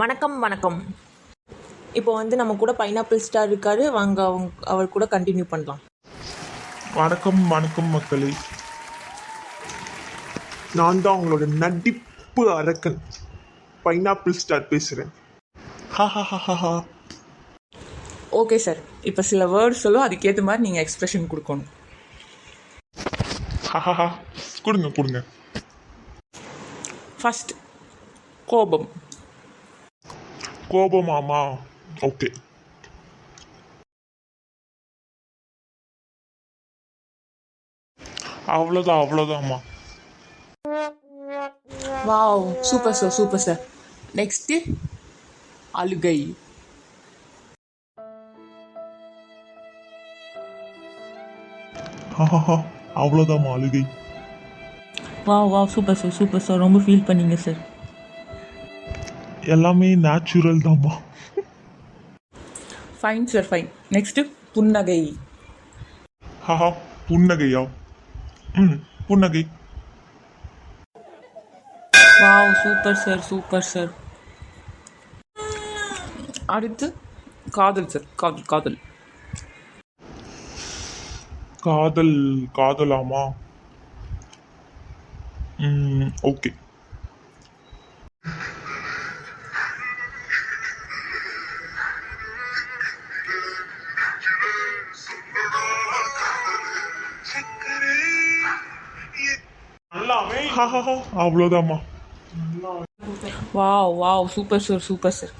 வணக்கம் வணக்கம். இப்போ வந்து நம்ம கூட பைனாப்பிள் ஸ்டார் இருக்காரு. வாங்க அவங்க அவர் கூட கண்டினியூ பண்ணலாம். வணக்கம் வணக்கம் மக்களே. நான் தான் உங்களோட நடிப்பு அரக்கன். பைனாப்பிள் ஸ்டார் பேசுகிறேன் ஹா ஓகே சார் இப்போ சில வேர்ட்ஸ் சொல்லும். அதுக்கேற்ற மாதிரி நீங்கள் எக்ஸ்பிரஷன் கொடுக்கணும். ஹா கொடுங்க கொடுங்க. ஃபர்ஸ்ட் கோபம். கோபமாமா ஓகே. அவ்வளோதான் அவ்வளோதாம்மா wow super sir super sir. Next அழுகை. அவ்வளோதாம்மா அழுகை. வா வா சூப்பர் சார் சூப்பர் சார். ரொம்ப ஃபீல் பண்ணீங்க சார். எல்லாமே நேச்சுரல் தாம்மா ஃபைன் சார் ஃபைன் நெக்ஸ்ட்டு புன்னகை. ஹா புன்னகையா? ம் புன்னகை. Wow super sir super sir அடுத்து காதல் சார் காதல் காதல். காதல் காதலாமா? Okay அவ்வளோதாம்மா wow wow super sir super sir